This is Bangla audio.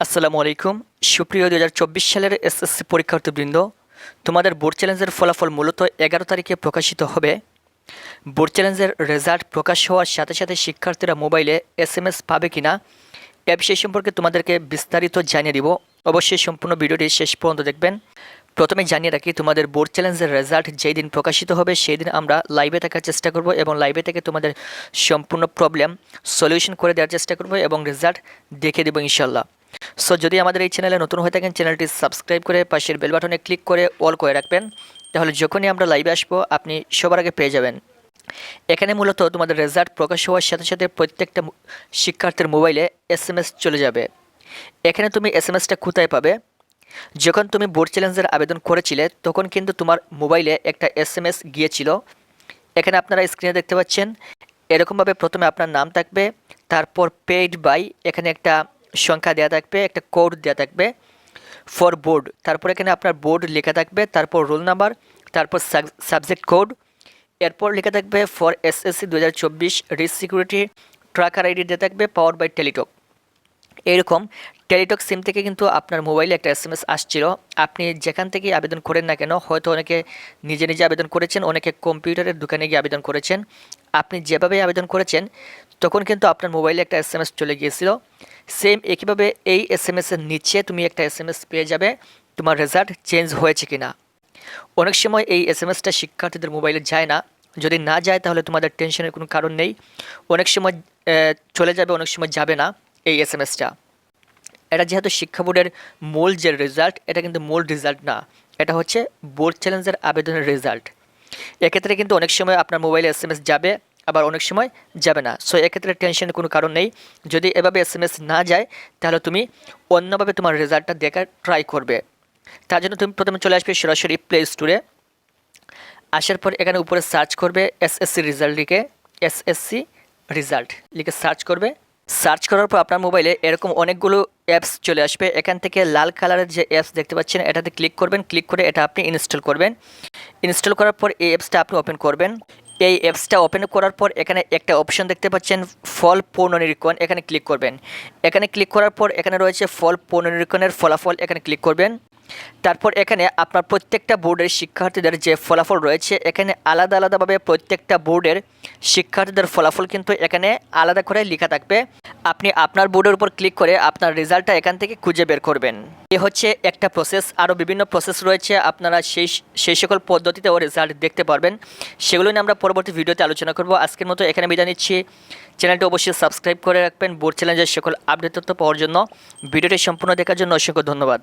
আসসালামু আলাইকুম। সুপ্রিয় দু হাজার চব্বিশ সালের এসএসসি পরীক্ষার্থীবৃন্দ, তোমাদের বোর্ড চ্যালেঞ্জের ফলাফল মূলত এগারো তারিখে প্রকাশিত হবে। বোর্ড চ্যালেঞ্জের রেজাল্ট প্রকাশ হওয়ার সাথে সাথে শিক্ষার্থীরা মোবাইলে এস এম এস পাবে কি না এ বিষয় সম্পর্কে তোমাদেরকে বিস্তারিত জানিয়ে দিব। অবশ্যই সম্পূর্ণ ভিডিওটি শেষ পর্যন্ত দেখবেন। প্রথমে জানিয়ে রাখি, তোমাদের বোর্ড চ্যালেঞ্জের রেজাল্ট যেই দিন প্রকাশিত হবে সেই দিন আমরা লাইভে থাকার চেষ্টা করব এবং লাইভে থেকে তোমাদের সম্পূর্ণ প্রবলেম সলিউশন করে দেওয়ার চেষ্টা করব এবং রেজাল্ট দেখে দেবো ইনশাল্লাহ সো যদি আমাদের এই চ্যানেলে নতুন হয়ে থাকেন চ্যানেলটি সাবস্ক্রাইব করে পাশের বেল বাটনে ক্লিক করে অল করে রাখবেন। তাহলে যখনই আমরা লাইভে আসব, আপনি সবার আগে পেয়ে যাবেন। এখানে মূলত তোমাদের রেজাল্ট প্রকাশ হওয়ার সাথে সাথে প্রত্যেকটা শিক্ষার্থীর মোবাইলে এস চলে যাবে। এখানে তুমি এস এম এসটা কোথায় পাবে? যখন তুমি বোর্ড চ্যালেঞ্জের আবেদন করেছিলে, তখন কিন্তু তোমার মোবাইলে একটা এস এম এস গিয়েছিল। এখানে আপনারা স্ক্রিনে দেখতে পাচ্ছেন, এরকমভাবে প্রথমে আপনার নাম থাকবে, তারপর পেইড বাই এখানে একটা সংখ্যা দেওয়া থাকবে, একটা কোড দেওয়া থাকবে ফর বোর্ড তারপর এখানে আপনার বোর্ড লেখা থাকবে, তারপর রোল নাম্বার তারপর সাবজেক্ট কোড এরপর লেখা থাকবে ফর এসএসসি দু হাজার চব্বিশ রিস সিকিউরিটি ট্র্যাকার আইডি দেওয়া থাকবে পাওয়ার বাই টেলিটক এরকম টেলিটক সিম থেকে কিন্তু আপনার মোবাইলে একটা এস এম এস আসছিল। আপনি যেখান থেকে আবেদন করেন না কেন, হয়তো অনেকে নিজে নিজে আবেদন করেছেন, অনেকে কম্পিউটারের দোকানে গিয়ে আবেদন করেছেন। আপনি যেভাবে আবেদন করেছেন তখন কিন্তু আপনার মোবাইলে একটা এস এম এস চলে গিয়েছিল। সেম একইভাবে এই এস এম এসের নিচে তুমি একটা এস এম এস পেয়ে যাবে, তোমার রেজাল্ট চেঞ্জ হয়েছে কিনা। অনেক সময় এই এস এম এসটা শিক্ষার্থীদের মোবাইলে যায় না। যদি না যায় তাহলে তোমাদের টেনশনের কোনো কারণ নেই। অনেক সময় চলে যাবে, অনেক সময় যাবে না এই এস এম এসটা এটা যেহেতু শিক্ষা বোর্ডের মূল যে রেজাল্ট, এটা কিন্তু মূল রেজাল্ট না। এটা হচ্ছে বোর্ড চ্যালেঞ্জের আবেদনের রেজাল্ট। এক্ষেত্রে কিন্তু অনেক সময় আপনার মোবাইলে এস এম এস যাবে আবার অনেক সময় যাবে না। সো এক্ষেত্রে টেনশনের কোনো কারণ নেই। যদি এভাবে এস এম এস না যায়, তাহলে তুমি অন্যভাবে তোমার রেজাল্টটা দেখার ট্রাই করবে। তার জন্য তুমি প্রথমে চলে আসবে সরাসরি প্লে স্টোরে আসার পর এখানে উপরে সার্চ করবে এসএসসি রেজাল্ট লিখে এসএসসি রেজাল্ট লিখে সার্চ করবে। সার্চ করার পর আপনার মোবাইলে এরকম অনেকগুলো অ্যাপস চলে আসবে। এখান থেকে লাল কালারের যে অ্যাপস দেখতে পাচ্ছেন, এটাতে ক্লিক করবেন। ক্লিক করে এটা আপনি ইনস্টল করবেন। ইনস্টল করার পর এই অ্যাপসটা আপনি ওপেন করবেন। এই অ্যাপসটা ওপেন করার পর এখানে একটা অপশন দেখতে পাচ্ছেন ফল পুনর্নিরীক্ষণ এখানে ক্লিক করবেন। এখানে ক্লিক করার পর এখানে রয়েছে ফল পুনর্নিরীক্ষণের ফলাফল, এখানে ক্লিক করবেন। তারপর এখানে আপনার প্রত্যেকটা বোর্ডের শিক্ষার্থীদের যে ফলাফল রয়েছে, এখানে আলাদা আলাদাভাবে প্রত্যেকটা বোর্ডের শিক্ষার্থীদের ফলাফল কিন্তু এখানে আলাদা করে লেখা থাকবে। আপনি আপনার বোর্ডের উপর ক্লিক করে আপনার রেজাল্টটা এখান থেকে খুঁজে বের করবেন। এ হচ্ছে একটা প্রসেস আরও বিভিন্ন প্রসেস রয়েছে, আপনারা সেই সেই সকল পদ্ধতিতেও রেজাল্ট দেখতে পারবেন। সেগুলো নিয়ে আমরা পরবর্তী ভিডিওতে আলোচনা করব। আজকের মতো এখানে বিদায় নিচ্ছি। চ্যানেলটি অবশ্যই সাবস্ক্রাইব করে রাখবেন। বোর্ড চ্যালেঞ্জের সকল আপডেট তথ্য পাওয়ার জন্য। ভিডিওটি সম্পূর্ণ দেখার জন্য অসংখ্য ধন্যবাদ।